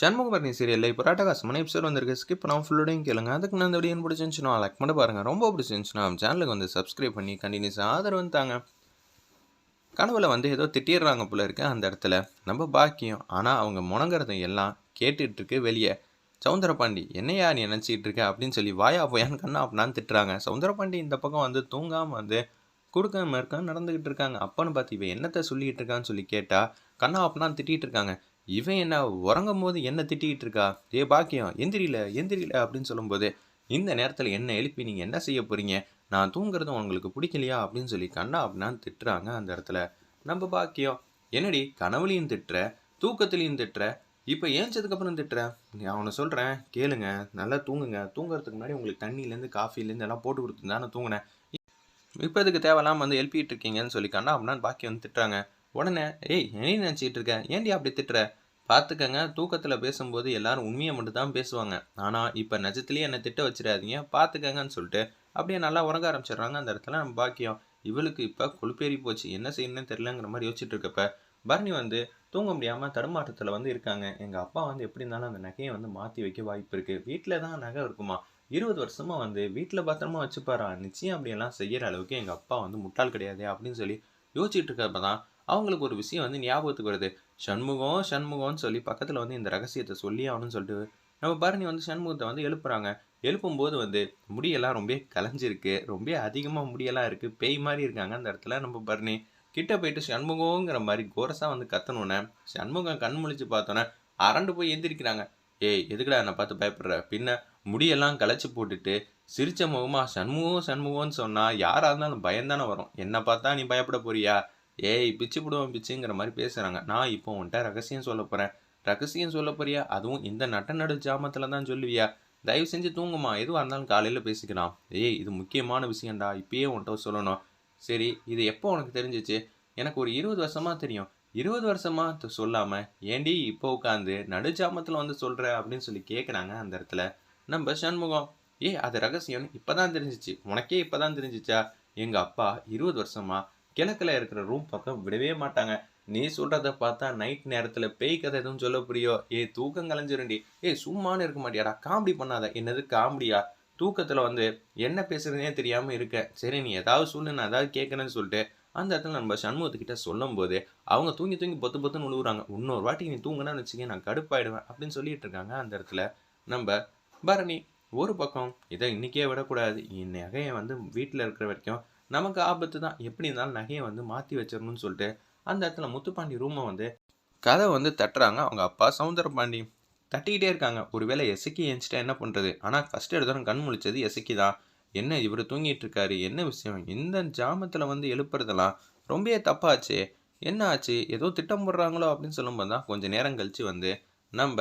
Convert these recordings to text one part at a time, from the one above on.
சண்முகபரணி சீரியலில் இப்போ ராட்டகாசமான எபிசோட் வந்திருக்கு. ஸ்கிப் பண்ணாமல் ஃபுல்லோடையும் கேளுங்க. அதுக்கு நான் இந்த வீடியோ பிடிச்சிருந்துச்சுன்னா லைக் மட்டும் பாருங்கள் ரொம்ப பிடிச்சிருந்துச்சுன்னா சேனலுக்கு வந்து சப்ஸ்கிரைப் பண்ணி கண்டினியூஸ் ஆதரவு தாங்க. கனவுல வந்து ஏதோ திட்டிடுறாங்க போல இருக்கு அந்த இடத்துல. நம்ம பாக்கியம். ஆனால் அவங்க முணங்குறதை எல்லாம் கேட்டுட்டு இருக்கு வெளியே. சவுந்தரபாண்டி என்னையா நீ நினச்சிட்டு இருக்க? அப்படின்னு சொல்லி வாயா போயான்னு கண்ணா அப்படின்னான்னு திட்டுறாங்க. சவுந்தரபாண்டி இந்த பக்கம் வந்து தூங்காமல் வந்து கொடுக்காம இருக்கான்னு நடந்துக்கிட்டு இருக்காங்க. அப்பன்னு பார்த்து இவன் என்னத்தை சொல்லிக்கிட்டு இருக்கான்னு சொல்லி கேட்டால் கண்ணா அப்படின்னா திட்டிகிட்டு இருக்காங்க. இவன் என்ன உறங்கும் போது என்ன திட்டிகிட்டு இருக்கா? ஏ பாக்கியம் எந்திரில எந்திரில அப்படின்னு சொல்லும்போது இந்த நேரத்தில் என்ன எழுப்பி நீங்கள் என்ன செய்ய போறீங்க? நான் தூங்குறது உங்களுக்கு பிடிக்கலையா? அப்படின்னு சொல்லி கண்ணா அப்படின்னான்னு திட்டுறாங்க அந்த இடத்துல. நம்ம பாக்கியம் என்னடி கனவுலையும் திட்டுற தூக்கத்துலையும் திட்டுற இப்போ ஏஞ்சதுக்கப்புறம் திட்டுற? அவனை சொல்கிறேன் கேளுங்க நல்லா தூங்குங்க தூங்குறதுக்கு முன்னாடி உங்களுக்கு தண்ணியிலேருந்து காஃபிலேருந்து எல்லாம் போட்டு கொடுத்து தானே தூங்கினேன். இப்போ இதுக்கு தேவையில்லாமல் வந்து எழுப்பிட்டு இருக்கீங்கன்னு சொல்லி கண்ணா அப்படின்னா பாக்கி வந்து திட்டுறாங்க. உடனே ஏய் என்ன நினச்சிக்கிட்டு இருக்க? ஏன்டி அப்படி திட்டுற? பார்த்துக்கங்க தூக்கத்தில் பேசும்போது எல்லாரும் உண்மையை மட்டும் தான் பேசுவாங்க. ஆனால் இப்போ நிஜத்துலேயே என்னை திட்ட வச்சிடாதீங்க. பார்த்துக்கங்கன்னு சொல்லிட்டு அப்படியே நல்லா உறங்க ஆரம்பிச்சிடுறாங்க. அந்த இடத்துல நம்ம பாக்கியம். இவளுக்கு இப்போ கொழுப்பேறி போச்சு. என்ன செய்யணும்னு தெரியலங்கிற மாதிரி யோசிச்சுட்டு இருக்கப்ப பரணி வந்து தூங்க முடியாமல் தடுமாற்றத்தில் வந்து இருக்காங்க. எங்கள் அப்பா வந்து எப்படி இருந்தாலும் அந்த நகையை வந்து மாற்றி வைக்க வாய்ப்பு இருக்குது வீட்டில் தான் நகை இருக்குமா? இருபது வருஷமாக வந்து வீட்டில் பத்திரமா வச்சுப்பாரா? நிச்சயம் அப்படியெல்லாம் செய்கிற அளவுக்கு எங்கள் அப்பா வந்து முட்டாள் கிடையாது அப்படின்னு சொல்லி யோசிச்சுட்டு இருக்கப்ப தான் அவங்களுக்கு ஒரு விஷயம் வந்து ஞாபகத்துக்கு வருது. சண்முகம் சண்முகம்னு சொல்லி பக்கத்தில் வந்து இந்த ரகசியத்தை சொல்லி ஆகணும்னு சொல்லிட்டு நம்ம பரணி வந்து சண்முகத்தை வந்து எழுப்புறாங்க. எழுப்பும்போது வந்து முடியெல்லாம் ரொம்ப கலைஞ்சிருக்கு. ரொம்ப அதிகமாக முடியெல்லாம் இருக்குது பேய் மாதிரி இருக்காங்க அந்த இடத்துல நம்ம பரணி கிட்ட போயிட்டு சண்முகங்கிற மாதிரி கோரஸாக வந்து கத்தணுன்னே சண்முகம் கண் முழிச்சு பார்த்தோன்னே அரண்டு போய் எந்திரிக்கிறாங்க. ஏய் எதுக்குடா என்னை பார்த்து பயப்படுற? பின்ன முடியெல்லாம் களைச்சி போட்டுட்டு சிரிச்ச முகமாக சண்முகம் சண்முகம்னு சொன்னால் யாராக இருந்தாலும் பயந்தானே வரும். என்னை பார்த்தா நீ பயப்பட போறியா? ஏய் பிச்சு போடுவோம் பிச்சுங்கிற மாதிரி பேசுகிறாங்க நான் இப்போ உன்கிட்ட ரகசியம் சொல்ல போகிறேன் ரகசியம் சொல்ல போறியா? அதுவும் இந்த நட்ட நடு ஜாமத்தில் தான் சொல்லுவியா? தயவு செஞ்சு தூங்குமா? எதுவாக இருந்தாலும் காலையில் பேசிக்கலாம். ஏய் இது முக்கியமான விஷயம்டா. இப்பயே உன்கிட்ட சொல்லணும். சரி இது எப்போ உனக்கு தெரிஞ்சிச்சு? எனக்கு ஒரு இருபது வருஷமாக தெரியும். இருபது வருஷமாக சொல்லாமல் ஏண்டி இப்போ உட்காந்து நடுஜாமத்தில் வந்து சொல்கிற அப்படின்னு சொல்லி கேட்குறாங்க அந்த இடத்துல. நம்ம சண்முகம் ஏய் அது ரகசியம்னு இப்பதான் தெரிஞ்சிச்சு. உனக்கே இப்போ தான் தெரிஞ்சிச்சா? எங்கள் அப்பா இருபது வருஷமாக கிழக்கில் இருக்கிற ரூம் பக்கம் விடவே மாட்டாங்க. நீ சொல்கிறத பார்த்தா நைட் நேரத்தில் பேய் கதை எதுவும் சொல்ல புரியோ ஏ தூக்கம் கலைஞ்சிருண்டி ஏய் சும்மானு இருக்க மாட்டியாடா. காமெடி பண்ணாத. என்னது காமெடியா? தூக்கத்தில் வந்து என்ன பேசுறதுனே தெரியாமல் இருக்க. சரி நீ ஏதாவது சொல்லு நான் ஏதாவது கேட்குறேன்னு சொல்லிட்டு அந்த இடத்துல நம்ம சண்முகத்துக்கிட்ட சொல்லும் போது அவங்க தூங்கி தூங்கி பொத்து பொத்துன்னு விழுவுறாங்க இன்னொரு வாட்டி நீ தூங்கினா வச்சுக்க நான் கடுப்பாயிடுவேன் அப்படின்னு சொல்லிட்டு இருக்காங்க அந்த இடத்துல. நம்ம பரணி ஒரு பக்கம் இதை இன்றைக்கே விடக்கூடாது. என் நகையை வந்து வீட்டில் இருக்கிற வரைக்கும் நமக்கு ஆபத்து தான். எப்படி இருந்தாலும் நகையை வந்து மாற்றி வச்சிடணும்னு சொல்லிட்டு அந்த இடத்துல முத்துப்பாண்டி ரூமை வந்து கதை வந்து தட்டுறாங்க. அவங்க அப்பா சவுந்தரபாண்டி. தட்டிக்கிட்டே இருக்காங்க. ஒருவேளை எசக்கி ஏஞ்சிட்டா என்ன பண்ணுறது ஆனால் ஃபஸ்ட்டு எடுத்தோம் கண் முழிச்சது எசக்கி தான். என்ன இவர் தூங்கிட்டு இருக்காரு? என்ன விஷயம்? இந்த ஜாமத்தில் வந்து எழுப்புறதெல்லாம் ரொம்பவே தப்பாச்சு. என்ன ஆச்சு? ஏதோ திட்டம் போடுறாங்களோ அப்படின்னு சொல்லும்போது தான் கொஞ்சம் நேரம் கழித்து வந்து நம்ம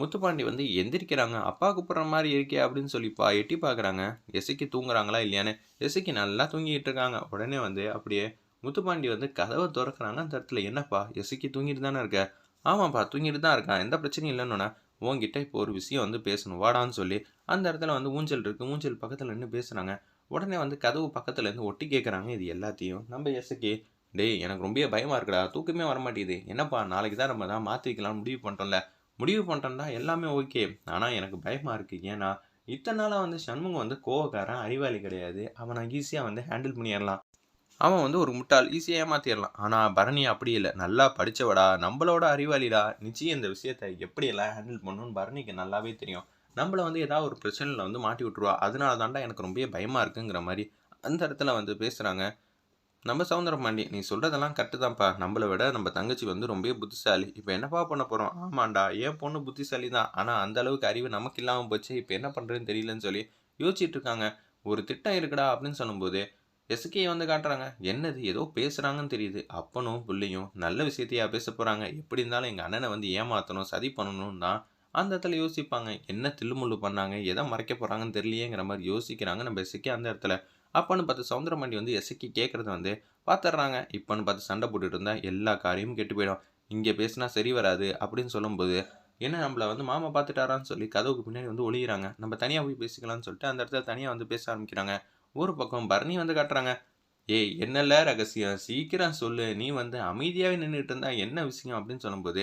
முத்துப்பாண்டி வந்து எந்திரிக்கிறாங்க. அப்பா கூப்பிட்ற மாதிரி இருக்கே அப்படின்னு சொல்லி பா எட்டி பார்க்குறாங்க எசைக்கு தூங்குறாங்களா இல்லையான்னு எசைக்கு நல்லா தூங்கிட்டு இருக்காங்க. உடனே வந்து அப்படியே முத்துப்பாண்டி வந்து கதவை திறக்கிறாங்க. அந்த இடத்துல என்னப்பா எசைக்கு தூங்கிட்டு தானே இருக்க? ஆமாப்பா தூங்கிட்டு தான் இருக்கான் எந்த பிரச்சனையும் இல்லைன்னு உங்ககிட்ட இப்போ ஒரு விஷயம் வந்து பேசணும். வாடான்னு சொல்லி. அந்த இடத்துல வந்து ஊஞ்சல் இருக்குது ஊஞ்சல் பக்கத்தில் நின்று பேசுகிறாங்க உடனே வந்து கதவு பக்கத்துலேருந்து ஒட்டி கேட்குறாங்க இது எல்லாத்தையும் நம்ம எசைக்கு டேய் எனக்கு ரொம்ப பயமாக இருக்குடா. தூக்கமே வர மாட்டேங்குது என்னப்பா நாளைக்கு தான் நம்ம தான் மாற்றிக்கலாம்னு முடிவு பண்ணிட்டோம்ல. முடிவு பண்ணிட்டோம்னா எல்லாமே ஓகே. ஆனால் எனக்கு பயமாக இருக்குது ஏன்னா இத்தனை நாளாக வந்து சண்முகம் வந்து கோவக்காரன் அறிவாளி கிடையாது. அவனை ஈஸியாக வந்து ஹேண்டில் பண்ணிடலாம். அவன் வந்து ஒரு முட்டாள். ஈஸியாக ஏமாத்திடலாம். ஆனால் பரணி அப்படி இல்லை. நல்லா படித்தவடா நம்மளோட அறிவாளிடா. நிச்சயம் இந்த விஷயத்தை எப்படியெல்லாம் ஹேண்டில் பண்ணணும்னு பரணிக்கு நல்லாவே தெரியும். நம்மளை வந்து ஏதாவது ஒரு பிரச்சனையில் வந்து மாட்டி விட்ருவா அதனால தாண்டா எனக்கு ரொம்ப பயமாக இருக்குங்கிற மாதிரி அந்த இடத்துல வந்து பேசுகிறாங்க நம்ம சவுந்தரபாண்டி நீ சொல்கிறதெல்லாம் கரெக்டு தான்ப்பா. நம்மளை விட நம்ம தங்கச்சி வந்து ரொம்ப புத்திசாலி. இப்போ என்னப்பா பண்ண போகிறோம் ஆமாண்டா என் பொண்ணு புத்திசாலி தான் ஆனால் அந்த அளவுக்கு அறிவு நமக்கு இல்லாமல் போச்சு. இப்போ என்ன பண்ணுறதுன்னு தெரியலன்னு சொல்லி யோசிச்சுட்டு இருக்காங்க. ஒரு திட்டம் இருக்குடா அப்படின்னு சொல்லும்போது எஸ்கே வந்து காட்டுறாங்க. என்னது ஏதோ பேசுகிறாங்கன்னு தெரியுது. அப்பனும் பிள்ளையும் நல்ல விஷயத்தையா பேச போகிறாங்க எப்படி இருந்தாலும் எங்கள் அண்ணனை வந்து ஏமாற்றணும் சதி பண்ணணும்னு தான் அந்த இடத்துல யோசிப்பாங்க. என்ன தில்லுமுள்ளு பண்ணாங்க எதை மறைக்க போகிறாங்கன்னு தெரியலையேங்கிற மாதிரி யோசிக்கிறாங்க நம்ம எஸ்கே அந்த இடத்துல. அப்போன்னு பார்த்து சவுந்தரமண்டி வந்து எஸ்கே கேட்குறத வந்து பார்த்துட்றாங்க இப்போன்னு பார்த்து சண்டை போட்டுட்டு இருந்தால் எல்லா காரியமும் கெட்டு போயிடும். இங்கே பேசினா சரி வராது அப்படின்னு சொல்லும்போது என்ன நம்மள வந்து மாமா பார்த்துட்டாரான்னு சொல்லி கதவுக்கு பின்னாடி வந்து ஒழிகிறாங்க நம்ம தனியாக போய் பேசிக்கலாம்னு சொல்லிட்டு அந்த இடத்துல தனியாக வந்து பேச ஆரம்பிக்கிறாங்க. ஒரு பக்கம் பரணி வந்து காட்டுறாங்க. ஏய் என்னல்ல ரகசியம்? சீக்கிரம் சொல்லு. நீ வந்து அமைதியாகவே நின்றுட்டு இருந்தா என்ன விஷயம்? அப்படின்னு சொல்லும்போது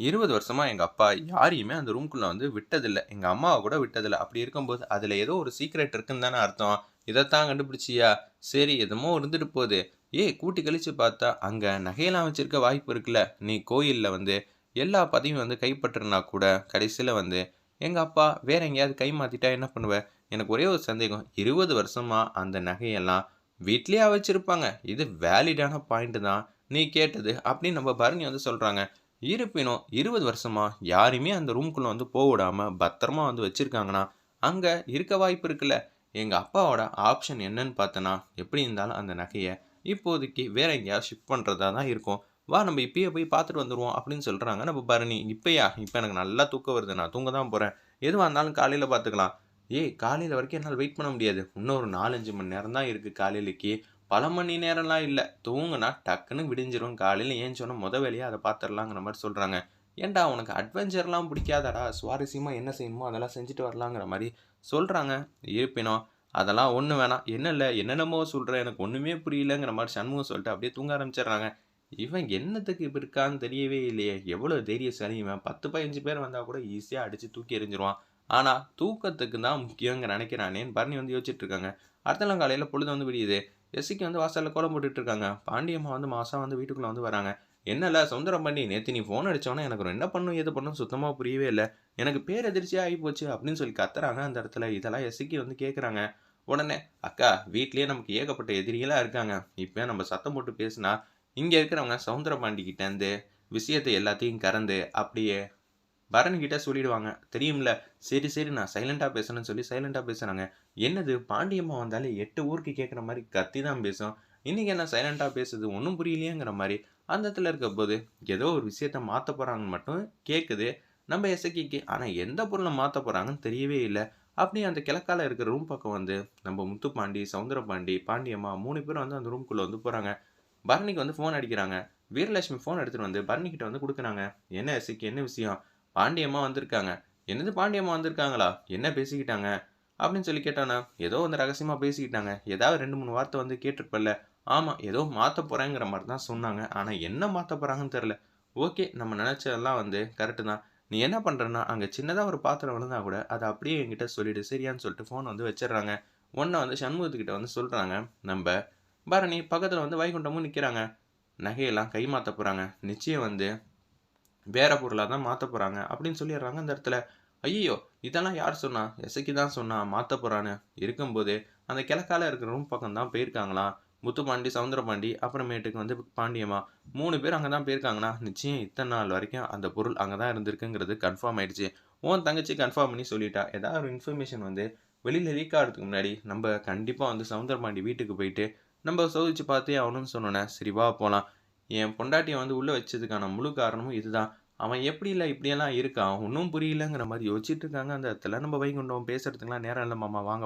இருபது வருஷமா எங்கள் அப்பா யாரையுமே அந்த ரூம்குள்ளே வந்து விட்டதில்லை. எங்கள் அம்மாவை கூட விட்டதில்லை. அப்படி இருக்கும்போது, அதில் ஏதோ ஒரு சீக்ரெட் இருக்குன்னு தானே அர்த்தம். இதைத்தான் கண்டுபிடிச்சியா? சரி எதமோ இருந்துட்டு போகுது ஏய் கூட்டி கழிச்சு பார்த்தா, அங்கே நகையெல்லாம் வச்சிருக்க வாய்ப்பு இருக்குல்ல. நீ கோயிலில் வந்து எல்லா பதிவும் வந்து கைப்பற்றுனா கூட, கடைசியில் வந்து எங்கள் அப்பா வேற எங்கேயாவது கை மாற்றிட்டா என்ன பண்ணுவேன் எனக்கு ஒரே ஒரு சந்தேகம். இருபது வருஷமாக அந்த நகையெல்லாம் வீட்லேயே வச்சுருப்பாங்க இது வேலிடான பாயிண்ட் தான். நீ கேட்டது அப்படின்னு நம்ம பரணி வந்து சொல்கிறாங்க இருப்பினும் இருபது வருஷமாக யாரையுமே அந்த ரூம்குள்ளே வந்து போக விடாமல் பத்திரமா வந்து வச்சுருக்காங்கன்னா அங்கே இருக்க வாய்ப்பு இருக்குல்ல. எங்கள் அப்பாவோட ஆப்ஷன் என்னன்னு பார்த்தனா, எப்படி இருந்தாலும் அந்த நகையை இப்போதைக்கு வேற எங்கேயாவது ஷிஃப்ட் பண்ணுறதா தான் இருக்கும். வா நம்ம இப்பயே போய் பார்த்துட்டு வந்துடுவோம் அப்படின்னு சொல்கிறாங்க நம்ம பரணி. இப்போயா இப்போ எனக்கு நல்லா தூக்கம் வருது. நான் தூங்க தான் போகிறேன் எதுவாக இருந்தாலும் காலையில் பார்த்துக்கலாம். ஏய் காலையில் வரைக்கும் என்னால் வெயிட் பண்ண முடியாது. இன்னும் ஒரு 4, 5 மணி நேரம் தான் இருக்குது காலையிலக்கு பல மணி நேரம்லாம் இல்லை தூங்குனா டக்குன்னு விடிஞ்சிரும். காலையில் ஏன் சொன்னால் முத வேலையாக அதை பார்த்துடலாங்கிற மாதிரி சொல்கிறாங்க ஏன்டா உனக்கு அட்வென்ச்சர்லாம் பிடிக்காதடா சுவாரஸ்யமாக என்ன செய்யணுமோ அதெல்லாம் செஞ்சுட்டு வரலாங்கிற மாதிரி சொல்கிறாங்க இருப்பினும் அதெல்லாம் ஒன்று வேணாம். என்ன இல்லை என்னென்னமோ சொல்கிறேன் எனக்கு ஒன்றுமே புரியலங்கிற மாதிரி சண்முகம் சொல்லிட்டு அப்படியே தூங்க ஆரம்பிச்சிடுறாங்க இவன் என்னத்துக்கு இப்படி இருக்கான்னு தெரியவே இல்லையே. எவ்வளோ தைரியசாலி இவன். 10, 15 பேர் வந்தால் கூட ஈஸியாக அடித்து தூக்கி எறிஞ்சிருவான். ஆனால் தூக்கத்துக்கு தான் முக்கியங்க நினைக்கிறானேன்னு பரணி வந்து யோசிச்சுட்டு இருக்காங்க. அடுத்த நாள் காலையில் பொழுது வந்து விடியுது. எஸ்சிக்கு வந்து வாசலில் கோலம் போட்டுட்டு இருக்காங்க. பாண்டியம்மா வந்து மாதம் வந்து வீட்டுக்குள்ளே வந்து வராங்க. என்னல சுந்தரம் பாண்டி நேற்று நீ ஃபோன் அடிச்சோனே எனக்கு என்ன பண்ணும் எது பண்ணும் சுத்தமாக புரியவே இல்லை எனக்கு பேர் எதிர்ச்சியாக ஆகி போச்சு அப்படின்னு சொல்லி கத்துறாங்க அந்த இடத்துல. இதெல்லாம் எஸ்சிக்கு வந்து கேட்குறாங்க. உடனே அக்கா வீட்லேயே நமக்கு ஏகப்பட்ட எதிரிகளாக இருக்காங்க. இப்போ நம்ம சத்தம் போட்டு பேசினா, இங்கே இருக்கிறவங்க சவுந்தரபாண்டி விஷயத்தை எல்லாத்தையும் கறந்து அப்படியே பரன்கிட்ட சொல்லிடுவாங்க. தெரியும்ல. சரி சரி நான் சைலண்டாக பேசணும்னு சொல்லி சைலண்டாக பேசுகிறாங்க என்னது பாண்டியம்மா வந்தாலே எட்டு ஊருக்கு கேட்குற மாதிரி கத்தி தான் பேசும். இன்றைக்கி என்ன சைலண்டாக பேசுது ஒன்றும் புரியலையேங்கிற மாதிரி அந்த இடத்துல இருக்கும்போது, ஏதோ ஒரு விஷயத்த மாற்ற போகிறாங்கன்னு மட்டும் கேட்குது. நம்ம எசக்கிக்கு. ஆனால் எந்த பொருளை மாற்ற போகிறாங்கன்னு தெரியவே இல்லை அப்படியே அந்த கிழக்கால இருக்கிற ரூம் பக்கம் வந்து நம்ம முத்துப்பாண்டி, சவுந்தரபாண்டி, பாண்டியம்மா மூணு பேரும் வந்து அந்த ரூம்குள்ளே வந்து போகிறாங்க பரணிக்கு வந்து ஃபோன் அடிக்கிறாங்க. வீரலட்சுமி ஃபோன் எடுத்துகிட்டு வந்து பரணிக்கிட்ட வந்து கொடுக்குறாங்க என்ன எசக்கி என்ன விஷயம்? பாண்டியம்மா வந்திருக்காங்க. என்னது பாண்டியம்மா வந்திருக்காங்களா? என்ன பேசிக்கிட்டாங்க? அப்படின்னு சொல்லி கேட்டானா, ஏதோ வந்து ரகசியமாக பேசிக்கிட்டாங்க. ஏதாவது 2, 3 வார்த்தை வந்து கேட்டிருப்பல்ல. ஆமாம் ஏதோ மாற்ற போகிறேங்கிற மாதிரி தான் சொன்னாங்க. ஆனால் என்ன மாற்ற போகிறாங்கன்னு தெரில ஓகே நம்ம நினச்சதெல்லாம் வந்து கரெக்டு தான். நீ என்ன பண்ணுறேன்னா அங்கே சின்னதாக ஒரு பாத்திரம் விழுந்தா கூட அதை அப்படியே என்கிட்ட சொல்லிவிடு சரியான்னு சொல்லிட்டு ஃபோன் வந்து வச்சிடுறாங்க ஒன்றை வந்து சண்முகத்துக்கிட்ட வந்து சொல்கிறாங்க நம்ம பரணி பக்கத்தில் வந்து வைகுண்டமும் நிற்கிறாங்க நகையெல்லாம் கை மாற்ற போகிறாங்க நிச்சயம் வந்து வேற பொருளாக தான் மாற்ற போகிறாங்க அப்படின்னு சொல்லிடுறாங்க அந்த இடத்துல. ஐயோ இதெல்லாம் யார் சொன்னா? எசைக்கு தான் சொன்னா மாற்ற போகிறான்னு இருக்கும்போது அந்த கிழக்கால இருக்கிற ரூம் பக்கம் தான் போயிருக்காங்களாம். முத்துப்பாண்டி, சவுந்தரபாண்டி அப்புறமேட்டுக்கு வந்து பாண்டியம்மா மூணு பேர் அங்கே தான் போயிருக்காங்கன்னா, நிச்சயம் இத்தனை நாள் வரைக்கும் அந்த பொருள் அங்கே தான் இருந்திருக்குங்கிறது கன்ஃபார்ம் ஆயிடுச்சு. உன் தங்கச்சி கன்ஃபார்ம் பண்ணி சொல்லிட்டா. ஏதாவது ஒரு இன்ஃபர்மேஷன் வந்து வெளியில் லீக் ஆகிறதுக்கு முன்னாடி நம்ம கண்டிப்பாக வந்து சவுந்தரபாண்டி வீட்டுக்கு போயிட்டு நம்ம சோதிச்சு பார்த்தே ஆகணும்னு சொன்னோன்னே சரிவா போகலாம் என் பொண்டாட்டியை வந்து உள்ளே வச்சதுக்கான முழு காரணமும் இதுதான். அவன் எப்படி இல்லை இப்படியெல்லாம் இருக்கான்? ஒன்றும் புரியலங்கிற மாதிரி யோசிச்சுட்டு இருக்காங்க அந்த இடத்துல. நம்ம வைகுண்டம் பேசுறதுக்குலாம் நேரம் இல்லை மாமா வாங்க